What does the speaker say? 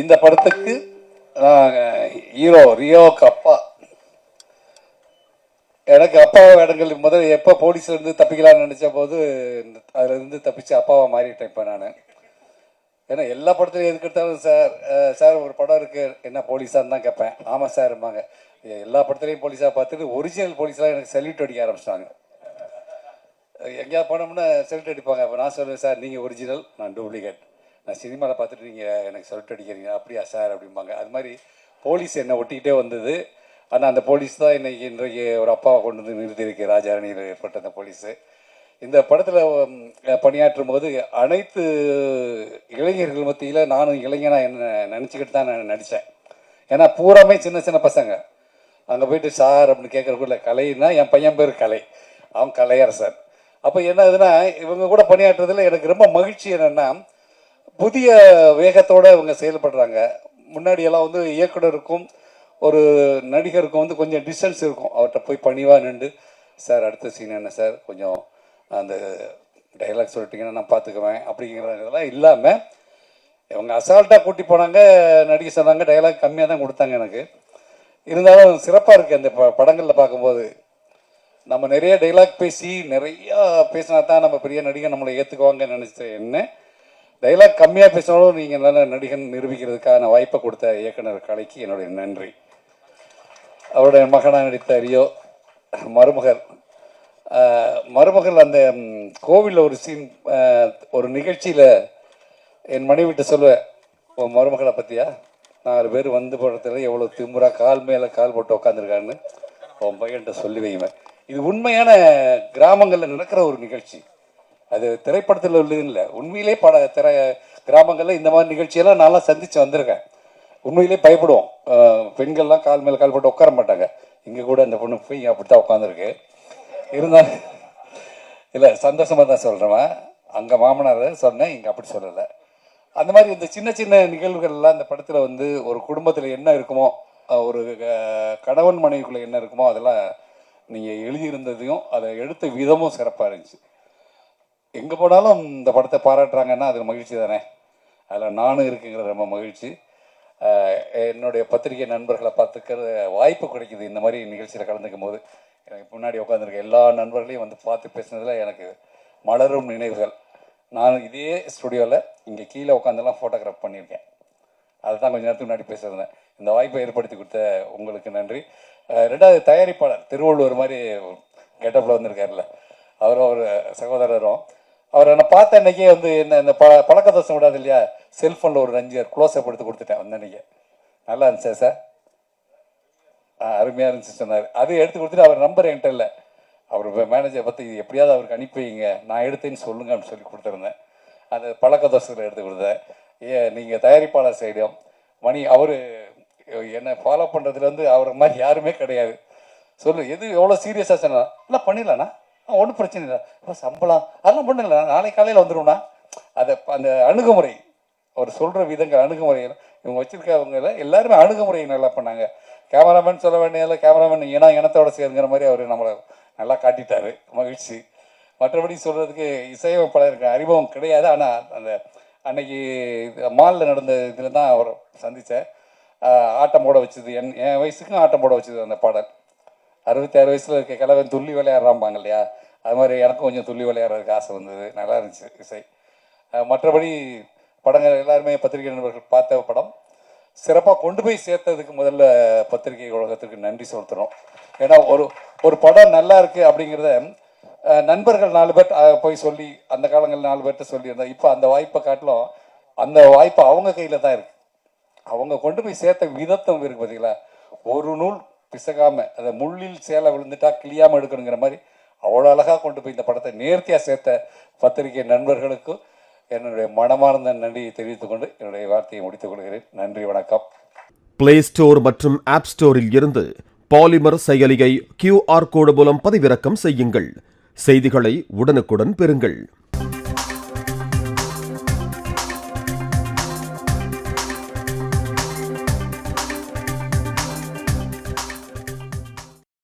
இந்த படத்துக்கு ஹீரோ ரியோவுக்கு அப்பா. எனக்கு அப்பாவை வேடங்கள் முதல்ல எப்போ போலீஸ்லேருந்து தப்பிக்கலாம்னு நினைச்ச போது அதுலேருந்து தப்பிச்சு அப்பாவை மாறிட்டேன் இப்போ நான். ஏன்னா எல்லா படத்துலையும் எதுக்கெடுத்தாலும் சார் சார் ஒரு படம் இருக்குது என்ன போலீஸான்னு தான் கேட்பேன். ஆமாம் சார் இருப்பாங்க எல்லா படத்துலையும் போலீஸாக பார்த்துட்டு ஒரிஜினல் போலீஸ்லாம் எனக்கு செல்யூட் அடிக்க ஆரம்பிச்சிட்டாங்க. எங்கேயா போனோம்னா செல்ட் அடிப்பாங்க. அப்போ நான் சொல்லுவேன் சார் நீங்கள் ஒரிஜினல் நான் டூப்ளிகேட் நான் சினிமாவில் பார்த்துட்டு நீங்கள் எனக்கு சொல்லிட்டு அடிக்கிறீங்க அப்படியா சார்? அப்படிம்பாங்க. அது மாதிரி போலீஸ் என்னை ஒட்டிக்கிட்டே வந்தது. ஆனால் அந்த போலீஸ் தான் இன்னைக்கு இன்றைக்கு ஒரு அப்பாவை கொண்டு வந்து நிறுத்தியிருக்கு ராஜாரணியில் ஏற்பட்ட அந்த போலீஸு. இந்த படத்தில் பணியாற்றும் போது அனைத்து இளைஞர்கள் மத்தியில் நானும் இளைஞனாக என்ன நினச்சிக்கிட்டு தான் நான் நடித்தேன் ஏன்னா பூராமே சின்ன சின்ன பசங்க. அங்கே போயிட்டு சார் அப்படின்னு கேட்குறக்குள்ள கலைன்னா என் பையன் பேர் கலை. அவன் கலையரசன். அப்போ என்ன ஆகுதுன்னா இவங்க கூட பணியாற்றுறதுல எனக்கு ரொம்ப மகிழ்ச்சி என்னென்னா புதிய வேகத்தோடு இவங்க செயல்படுறாங்க. முன்னாடியெல்லாம் வந்து இயக்குனருக்கும் ஒரு நடிகருக்கும் வந்து கொஞ்சம் டிஸ்டன்ஸ் இருக்கும். அவர்கிட்ட போய் பணிவாக நின்று சார் அடுத்த சீன் என்ன சார்? கொஞ்சம் அந்த டைலாக் சொல்லிட்டீங்கன்னா நான் பார்த்துக்குவேன் அப்படிங்கிறதெல்லாம் இல்லாமல் இவங்க அசால்ட்டாக கூட்டி போனாங்க நடிக்க சொன்னாங்க டைலாக் கம்மியாக தான் கொடுத்தாங்க எனக்கு. இருந்தாலும் சிறப்பாக இருக்குது அந்த ப படங்களில் பார்க்கும்போது. நம்ம நிறைய டைலாக் பேசி நிறையா பேசினா தான் நம்ம பெரிய நடிகன் நம்மளை ஏற்றுக்குவாங்கன்னு நினச்ச என்ன டைலாக் கம்மியாக பேசினாலும் நீங்கள் நல்ல நடிகன் நிரூபிக்கிறதுக்கான வாய்ப்பை கொடுத்த இயக்குனர் கலைக்கு என்னுடைய நன்றி. அவருடைய மகனாக நடித்த ரியோ மருமகர். மருமகள் அந்த கோவிலில் ஒரு சீன் ஒரு நிகழ்ச்சியில் என் மனைவிட்ட சொல்லுவேன் உன் மருமகளை பற்றியா நாலு பேர் வந்து போடுறதுல எவ்வளோ திமுறா கால் மேலே கால் போட்டு உட்காந்துருக்கான்னு உன் பையன்கிட்ட சொல்லி வைவேன் இது உண்மையான கிராமங்களில் நடக்கிற ஒரு நிகழ்ச்சி. அது திரைப்படத்தில் உள்ளது இல்லை. உண்மையிலே பட திரை கிராமங்களில் இந்த மாதிரி நிகழ்ச்சியெல்லாம் நான்லாம் சந்திச்சு வந்திருக்கேன். உண்மையிலே பயப்படுவோம். பெண்கள்லாம் கால் மேலே கால் போட்டு உட்கார மாட்டாங்க. இங்கே கூட அந்த பொண்ணு போய் அப்படி தான் உட்காந்துருக்கு இருந்தாலும் இல்லை சந்தோஷமாக தான் சொல்கிறேன் அங்கே மாமனார் சொன்னேன் இங்கே அப்படி சொல்லலை. அந்த மாதிரி இந்த சின்ன சின்ன நிகழ்வுகள்லாம் அந்த படத்தில் வந்து ஒரு குடும்பத்தில் என்ன இருக்குமோ ஒரு கணவன் மனைவிக்குள்ளே என்ன இருக்குமோ அதெல்லாம் நீங்கள் எழுதியிருந்ததையும் அதை எடுத்த விதமும் சிறப்பாக இருந்துச்சு. எங்கே போனாலும் இந்த படத்தை பாராட்டுறாங்கன்னா அது மகிழ்ச்சி தானே? அதில் நானும் இருக்குங்கிறது ரொம்ப மகிழ்ச்சி. என்னுடைய பத்திரிகை நண்பர்களை பார்த்துக்கிற வாய்ப்பு கிடைக்குது. இந்த மாதிரி நிகழ்ச்சியில் கலந்துக்கும் போது எனக்கு முன்னாடி உட்காந்துருக்க எல்லா நண்பர்களையும் வந்து பார்த்து பேசுனதில் எனக்கு மலரும் நினைவுகள். நான் இதே ஸ்டுடியோவில் இங்கே கீழே உட்காந்துலாம் ஃபோட்டோகிராஃப் பண்ணியிருக்கேன். அதை தான் கொஞ்ச நேரத்துக்கு முன்னாடி பேசியிருந்தேன். இந்த வாய்ப்பை ஏற்படுத்தி கொடுத்த உங்களுக்கு நன்றி. ரெண்டாவது தயாரிப்பாளர் திருவள்ளுவர் மாதிரி கெட்டப்பில் வந்திருக்காருல்ல. அவரும் அவர் சகோதரரும். அவர் என்னை பார்த்த அன்னைக்கே வந்து என்ன இந்த ப பழக்க தோசம் விடாது இல்லையா? செல்ஃபோனில் ஒரு அஞ்சு க்ளோஸ்அப் எடுத்து கொடுத்துட்டேன் அந்த அன்னைக்கு. நல்லா இருந்துச்சா சார் ஆ அருமையாக இருந்துச்சு சொன்னார். அது எடுத்து கொடுத்துட்டு அவர் நம்பர் என்கிட்ட இல்லை. அவர் மேனேஜரை பற்றி இது எப்படியாவது அவருக்கு அனுப்பி வைங்க. நான் எடுத்தேன்னு சொல்லுங்க அப்படின்னு சொல்லி கொடுத்துருந்தேன். அந்த பழக்க தோசத்தில் எடுத்து கொடுத்தேன். ஏ நீங்கள் தயாரிப்பாளர் சைடும். மணி அவர் என்னை ஃபாலோ பண்ணுறதுலேருந்து அவரை மாதிரி யாருமே கிடையாது. சொல்லு எது எவ்வளோ சீரியஸாக சொன்னா இல்லை பண்ணிடலாண்ணா ஒன்றும் பிரச்சனை இல்லை. இப்போ சம்பளம் அதெல்லாம் பண்ணல நாளைக்கு காலையில் வந்துடும்னா அதை அந்த அணுகுமுறை அவர் சொல்கிற விதங்கள் அணுகுமுறை இவங்க வச்சுருக்கவங்க எல்லாருமே அணுகுமுறையை நல்லா பண்ணாங்க. கேமராமேன் சொல்ல வேண்டியதில்லை கேமராமேன் ஏன்னா இனத்தோட சேருங்கிற மாதிரி அவர் நம்மளை நல்லா காட்டிட்டாரு. மகிழ்ச்சி. மற்றபடி சொல்கிறதுக்கு இசையமைப்பாளருக்கு அறிமுகம் கிடையாது. ஆனால் அந்த அன்னைக்கு மாலில் நடந்த இதில் தான் அவர் சந்தித்தேன் ஆட்டம் போட வச்சது என் என் வயசுக்கும் ஆட்டம் போட வச்சது அந்த பாடல். அறுபத்தி ஆறு வயசில் இருக்க கிழவன் துள்ளி விளையாடுறாம்பாங்க இல்லையா அது மாதிரி எனக்கும் கொஞ்சம் துள்ளி விளையாடுறதுக்கு ஆசை வந்தது. நல்லா இருந்துச்சு இசை. மற்றபடி படங்கள் எல்லாருமே பத்திரிகை நண்பர்கள் பார்த்த படம். சிறப்பாக கொண்டு போய் சேர்த்ததுக்கு முதல்ல பத்திரிகை உலகத்திற்கு நன்றி செலுத்துகிறோம் ஏன்னா ஒரு ஒரு படம் நல்லா இருக்குது அப்படிங்கிறத நண்பர்கள் நாலு பேர் போய் சொல்லி அந்த காலங்களில் நாலு பேர்கிட்ட சொல்லியிருந்தோம். இப்போ அந்த வாய்ப்பை காட்டிலும் அந்த வாய்ப்பு அவங்க கையில் தான் இருக்குது அவங்க கொண்டு போய் சேர்த்த விதத்தம் இருக்குது பார்த்தீங்களா ஒரு நூல் பிசகாம அதை முள்ளில் சேலை விழுந்துட்டா கிளியாம எடுக்கணுங்கிற மாதிரி அவ்வளோ அழகாக கொண்டு போய் இந்த படத்தை நேர்த்தியாக சேர்த்த பத்திரிகை நண்பர்களுக்கும் என்னுடைய மனமார்ந்த நன்றியை தெரிவித்துக் கொண்டு என்னுடைய வார்த்தையை முடித்துக் கொள்கிறேன். நன்றி வணக்கம். பிளே ஸ்டோர் மற்றும் ஆப் ஸ்டோரில் இருந்து பாலிமர் செயலியை கியூஆர் கோடு மூலம் பதிவிறக்கம் செய்யுங்கள். செய்திகளை உடனுக்குடன் பெறுங்கள்.